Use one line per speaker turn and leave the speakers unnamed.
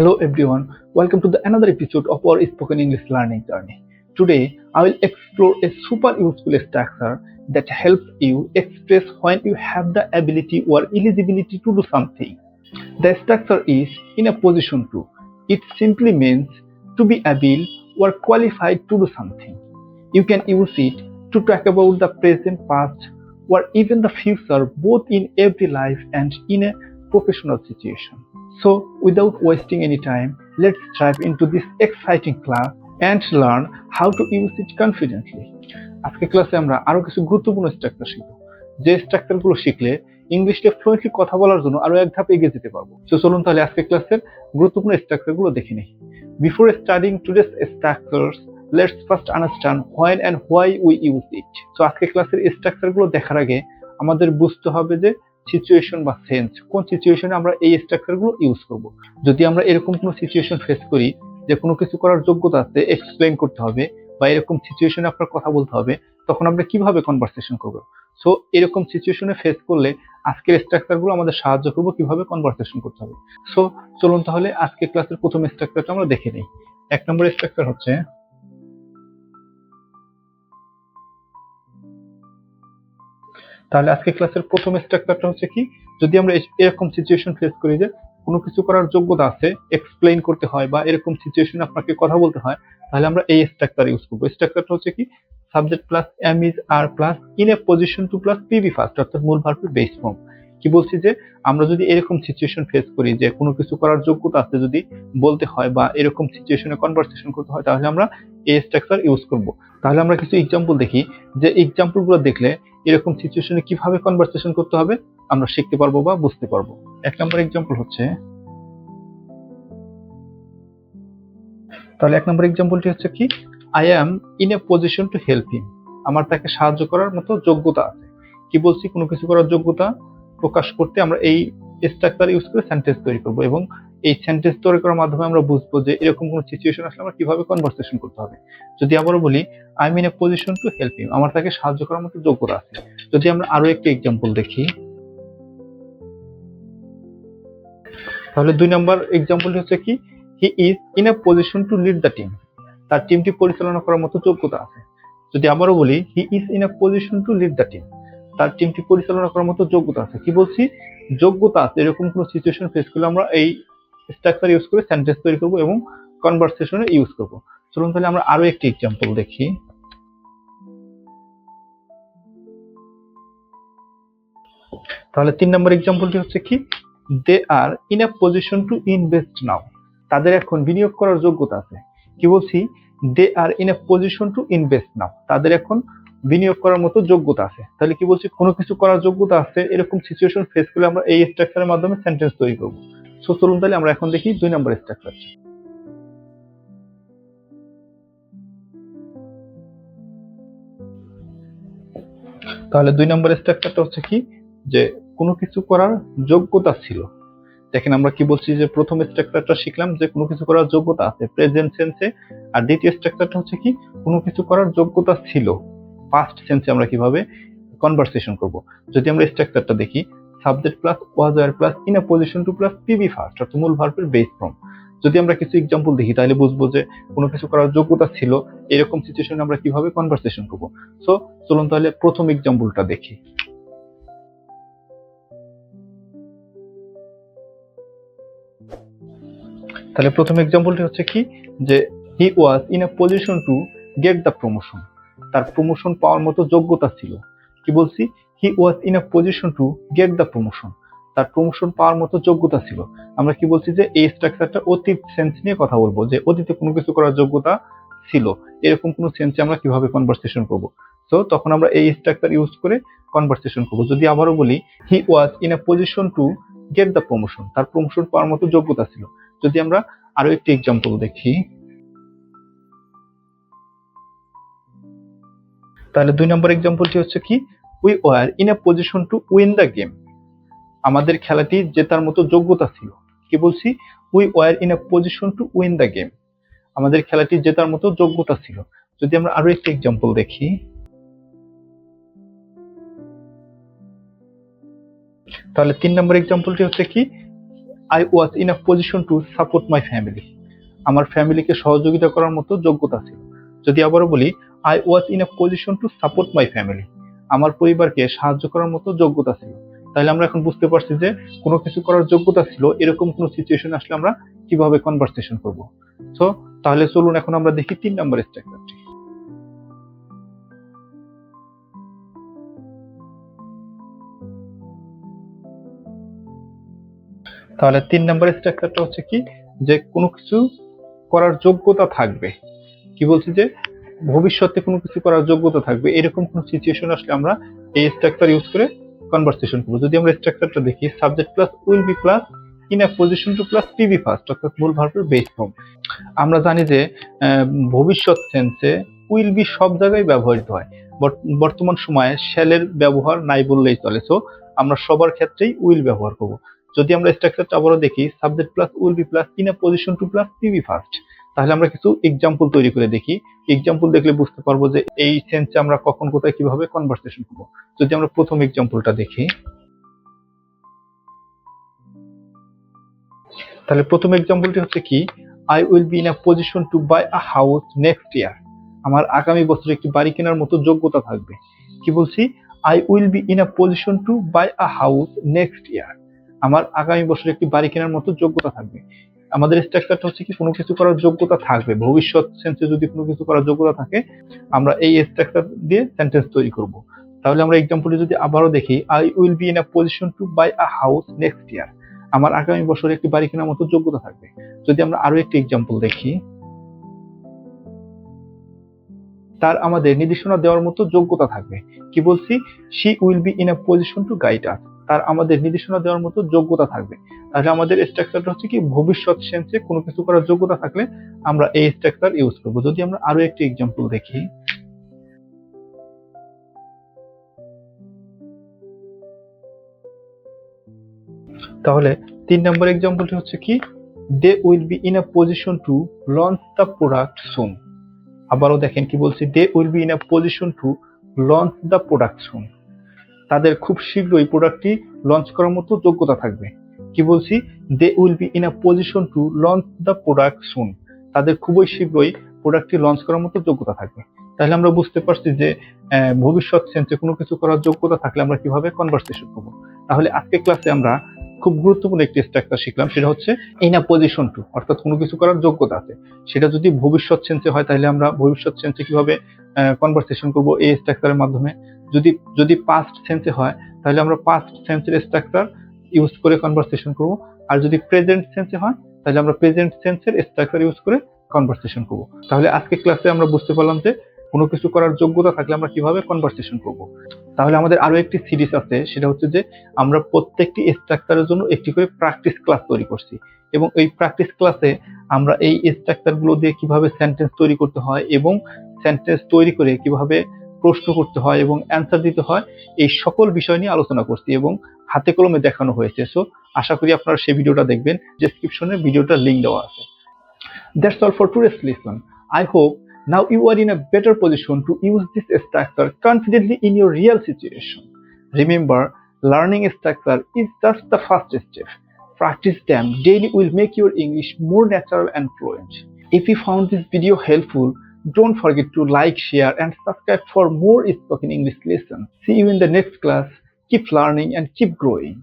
Hello everyone, welcome to the another episode of our spoken English learning journey. Today, I will explore a super useful structure that helps you express when you have the ability or eligibility to do something. The structure is in a position to. It simply means to be able or qualified to do something. You can use it to talk about the present, past, or even the future, both in every life and in a professional situation. So, without wasting any time, let's dive into this exciting class and learn how to use it confidently. আজকে ক্লাসে আমরা আরও কিছু গুরুত্বপূর্ণ structure শিখব যে স্ট্রাকচারগুলো শিখলে ইংলিশে ফ্লুয়েন্টলি কথা বলার জন্য আরও এক ধাপ এগিয়ে যেতে পারব তো চলুন তাহলে আজকে ক্লাসের গুরুত্বপূর্ণ স্ট্রাকচারগুলো দেখে নিই before studying today's structures let's first understand when and why we use it so আজকে ক্লাসের স্ট্রাকচারগুলো দেখার আগে আমাদের বুঝতে হবে যে সিচুয়েশন বা সেন্স কোন সিচুয়েশনে আমরা এই স্ট্রাকচারগুলো ইউজ করব? যদি আমরা এরকম কোনো সিচুয়েশন ফেস করি, যে কোনো কিছু করার যোগ্যতা আছে এক্সপ্লেন করতে হবে, বা এরকম সিচুয়েশনে আপনার কথা বলতে হবে, তখন আমরা কীভাবে কনভারসেশন করব? সো এরকম সিচুয়েশনে ফেস করলে আজকের স্ট্রাকচারগুলো আমাদের সাহায্য করব কীভাবে কনভারসেশন করতে হবে। সো চলুন তাহলে আজকে ক্লাসের প্রথম স্ট্রাকচারটা আমরা দেখে নিই। এক নম্বর স্ট্রাকচার হচ্ছে তাহলে আজকে ক্লাসের প্রথম স্ট্রাকচারটা হচ্ছে কি? যদি আমরা এরকম সিচুয়েশন ফেস করি যে কোনো কিছু করার যোগ্যতা আছে এক্সপ্লেইন করতে হয় বা এরকম সিচুয়েশন আপনাকে কথা বলতে হয়, তাহলে আমরা এই স্ট্রাকচার ইউজ করব। স্ট্রাকচারটা হচ্ছে কি? Subject plus am is are plus in a position to plus PB first অর্থাৎ মূল ভার্বের বেস ফর্ম কি বলছি যে, আমরা যদি এরকম সিচুয়েশন ফেস করি যে কোনো কিছু করার যোগ্যতা আছে যদি বলতে হয় বা এরকম সিচুয়েশনে কনভারসেশন করতে হয়, তাহলে আমরা এই স্ট্রাকচার ইউজ করব। তাহলে আমরা কিছু এক্সাম্পল দেখি। যে এক্সাম্পলগুলো দেখলে এরকম সিচুয়েশনে কীভাবে কনভারসেশন করতে হবে, আমরা শিখতে পারব বা বুঝতে পারব। এক নম্বর এক্সাম্পল হচ্ছে, তাহলে এক নম্বর এক্সাম্পলটি হচ্ছে কি? I am in a position to help him আমার তাকে সাহায্য করার মতো যোগ্যতা আছে। কি বলছি? কোনো কিছু করার যোগ্যতা প্রকাশ করতে আমরা এই স্ট্রাকচার ইউজ করে সেন্টেন্স তৈরি করব এবং এই সেন্টেন্স তৈরি করার মাধ্যমে আমরা বুঝব যে এরকম কোনো সিচুয়েশন আসলে আমরা কীভাবে কনভারসেশন করতে হবে। যদি আবারও বলি I mean a position to help him আমার তাকে সাহায্য করার মতো যোগ্যতা আছে। যদি আমরা আরও একটি এক্সাম্পল দেখি। তাহলে দুই নম্বর এক্সাম্পলটি হচ্ছে কি he is in a position to lead the team তার টিমটি পরিচালনা করার মতো যোগ্যতা আছে। যদি আবারও বলি he is in a position to lead the team তার টিমটি পরিচালনা করার মতো যোগ্যতা আছে। কি বলছি? যোগ্যতা আছে, এরকম কোনো সিচুয়েশন ফেস করলে আমরা এই স্ট্রাকচার ইউজ করে সেন্টেন্স তৈরি করব এবং কনভারসেশনে ইউজ করব। চলুন তাহলে আমরা আরও একটি এক্সাম্পল দেখি। তাহলে তিন নম্বর এক্সাম্পলটি হচ্ছে কি? They are in a position to invest now তাদের এখন বিনিয়োগ করার যোগ্যতা আছে। কি বলছি? They are in a position to invest now তাদের এখন বিনিয়োগ করার মতো যোগ্যতা আছে। তাহলে কি বলছি? কোনো কিছু করার যোগ্যতা আছে? এরকম সিচুয়েশন ফেস করলে আমরা এই স্ট্রাকচারের মাধ্যমে সেন্টেন্স তৈরি করব। সো চলুন তাহলে আমরা এখন দেখি দুই নম্বর স্ট্রাকচার তাহলে দুই নম্বর স্ট্রাকচারটা হচ্ছে কি? যে কোনো কিছু করার যোগ্যতা ছিল। দেখেন আমরা কি বলছি যে প্রথম স্ট্রাকচারটা শিখলাম যে কোনো কিছু করার যোগ্যতা আছে। প্রেজেন্ট সেন্সে আর দ্বিতীয় স্ট্রাকচারটা হচ্ছে কি? কোনো কিছু করার যোগ্যতা ছিল। ফার্স্ট সেন্সে আমরা কীভাবে কনভারসেশন করব? যদি আমরা স্ট্রাকচারটা দেখি subject plus was were plus in a position to plus PB first অর্থাৎ মূল ভার্বের বেস ফর্ম যদি আমরা কিছু এক্সাম্পল দেখি, তাহলে বুঝব যে কোনো কিছু করার যোগ্যতা ছিল, এরকম সিচুয়েশনে আমরা কীভাবে কনভারসেশন করব? সো চলুন তাহলে প্রথম এক্সাম্পলটা দেখি। তাহলে প্রথম এক্সাম্পলটি হচ্ছে কি? যে he was in a position to get the promotion তার প্রমোশন পাওয়ার মতো যোগ্যতা ছিল। কি বলছি? He was in a position to get the promotion তার প্রমোশন পাওয়ার মতো যোগ্যতা ছিল। আমরা কি বলছি যে, এই স্ট্রাকচারটা অতীত সেন্স নিয়ে কথা বলব যে, অতীতে কোনো কিছু করার যোগ্যতা ছিল। এরকম কোনো সেন্সে আমরা কীভাবে কনভারসেশন করব? তো তখন আমরা এই স্ট্রাকচার ইউজ করে কনভারসেশন করব। যদি আবারও বলি he was in a position to get the promotion তার প্রমোশন পাওয়ার মতো যোগ্যতা ছিল। যদি আমরা আরও একটি এক্সাম্পল দেখি। তাহলে দুই নম্বর এক্সাম্পলটি হচ্ছে কি? We were in a position to win the game আমাদের খেলাটি জেতার মতো যোগ্যতা ছিল। কি বলছি? We were in a position to win the game আমাদের খেলাটি জেতার মতো যোগ্যতা ছিল। যদি আমরা আরও একটি এক্সাম্পল দেখি। তাহলে তিন নম্বর এক্সাম্পলটি হচ্ছে কি? I was in a position to support my family আমার ফ্যামিলিকে সহযোগিতা করার মতো যোগ্যতা ছিল। যদি আবারও বলি I was in a position to support my family আমার পরিবারকে সাহায্য করার মতো যোগ্যতা ছিল। তাহলে আমরা এখন বুঝতে পারছি যে কোনো কিছু করার যোগ্যতা ছিল, এরকম কোনো সিচুয়েশন আসলে আমরা কীভাবে কনভারসেশন করব। সো তাহলে চলুন এখন আমরা দেখি তিন নম্বর স্ট্রাকচারটি তাহলে তিন নম্বর স্ট্রাকচারটা হচ্ছে কি? যে কোনো কিছু করার যোগ্যতা থাকবে। কি বলছি যে ভবিষ্যতে কোনো কিছু করার যোগ্যতা থাকবে, এরকম কোনো সিচুয়েশন আসলে আমরা এই স্ট্রাকচার ইউজ করে কনভারসেশন করব। যদি আমরা স্ট্রাকচারটা দেখি subject plus will be plus in a position to plus PB first অর্থাৎ মূল ভার্বের বেস ফর্ম আমরা জানি যে ভবিষ্যৎ সেন্সে উইল বি সব জায়গায় ব্যবহৃত হয়। বর্ত- বর্তমান সময়ে শ্যালের ব্যবহার নাই বললেই চলে। সো আমরা সবার ক্ষেত্রেই উইল ব্যবহার করব। যদি আমরা স্ট্রাকচারটা আবারও দেখি subject plus will be plus in a position to plus PB first তাহলে আমরা কিছু এক্সাম্পল তৈরি করে দেখি। এক্সাম্পল দেখলে বুঝতে পারব যে এই সেন্সে আমরা কখন কোথায় কীভাবে কনভারসেশন করব। যদি আমরা প্রথম এক্সাম্পলটা দেখি। তাহলে প্রথম এক্সাম্পলটি হচ্ছে কি? I will be in a position to buy a house next year আমার আগামী বছর একটি বাড়ি কেনার মতো যোগ্যতা থাকবে। কি বলছি? I will be in a position to buy a house next year আমার আগামী বছর একটি বাড়ি কেনার মতো যোগ্যতা থাকবে। আমাদের স্ট্রাকচারটা হচ্ছে কি, কোনো কিছু করার যোগ্যতা থাকবে। ভবিষ্যৎ সেন্সে যদি কোনো কিছু করার যোগ্যতা থাকে, আমরা এই স্ট্রাকচার দিয়ে সেন্টেন্স তৈরি করব। তাহলে আমরা এক্সাম্পলটি যদি আবারও দেখি I will be in a position to buy a house next year আমার আগামী বছর একটি বাড়ি কেনার মতো যোগ্যতা থাকবে। যদি আমরা আরও একটি এক্সাম্পল দেখি, তার আমাদের নির্দেশনা দেওয়ার মতো যোগ্যতা থাকবে। কি বলছি? She will be in a position to guide us তার আমাদের নির্দেশনা দেওয়ার মতো যোগ্যতা থাকবে। তাহলে আমাদের স্ট্রাকচারটা হচ্ছে কি, ভবিষ্যৎ সেন্সে কোনো কিছু করার যোগ্যতা থাকলে আমরা এই স্ট্রাকচার ইউজ করব। যদি আমরা আরও একটি এক্সাম্পল দেখি। তাহলে তিন নম্বর এক্সাম্পলটি হচ্ছে কি they will be in a position to launch the product soon আবারও দেখেন কি বলছি they will be in a position to launch the product soon তাদের খুব শীঘ্রই প্রোডাক্টটি লঞ্চ করার মতো যোগ্যতা থাকবে। কি বলছি? They will be in a position to launch the product soon তাদের খুবই শীঘ্রই প্রোডাক্টটি লঞ্চ করার মতো যোগ্যতা থাকবে। তাহলে আমরা বুঝতে পারছি যে ভবিষ্যৎ সেন্সে কোনো কিছু করার যোগ্যতা থাকলে আমরা কীভাবে কনভার্সেশন করব। তাহলে আজকে ক্লাসে আমরা খুব গুরুত্বপূর্ণ একটি স্ট্রাকচার শিখলাম, সেটা হচ্ছে ইন আ পজিশন টু অর্থাৎ কোনো কিছু করার যোগ্যতা আছে। সেটা যদি ভবিষ্যৎ সেন্সে হয়, তাহলে আমরা ভবিষ্যৎ সেন্সে কীভাবে কনভার্সেশন করব এই স্ট্রাকচারের মাধ্যমে? যদি যদি পাস্ট সেন্সে হয়, তাহলে আমরা পাস্ট সেন্সের স্ট্রাকচার ইউজ করে কনভারসেশন করব। আর যদি প্রেজেন্ট সেন্সে হয়, তাহলে আমরা প্রেজেন্ট সেন্সের স্ট্রাকচার ইউজ করে কনভারসেশন করব। তাহলে আজকে ক্লাসে আমরা বুঝতে পারলাম যে কোনো কিছু করার যোগ্যতা থাকলে আমরা কীভাবে কনভারসেশন করব। তাহলে আমাদের আরও একটি সিরিজ আছে, সেটা হচ্ছে যে আমরা প্রত্যেকটি স্ট্রাকচারের জন্য একটি করে প্র্যাকটিস ক্লাস তৈরি করছি। এবং এই প্র্যাকটিস ক্লাসে আমরা এই স্ট্রাকচারগুলো দিয়ে কীভাবে সেন্টেন্স তৈরি করতে হয় এবং সেন্টেন্স তৈরি করে কীভাবে প্রশ্ন করতে হয় এবং অ্যান্সার দিতে হয়, এই সকল বিষয় নিয়ে আলোচনা করছি এবং হাতে কলমে দেখানো হয়েছে। সো আশা করি আপনারা সেই ভিডিওটা দেখবেন ডিসক্রিপশনে ভিডিওটার লিঙ্ক দেওয়া আছে। That's all for today's lesson I hope now you are in a better position to use this structure confidently in your real situation remember learning structure is just the first step practice them daily will make your English more natural and fluent if you found this video helpful don't forget to like, share, and subscribe for more spoken English lessons. See you in the next class. Keep learning and keep growing.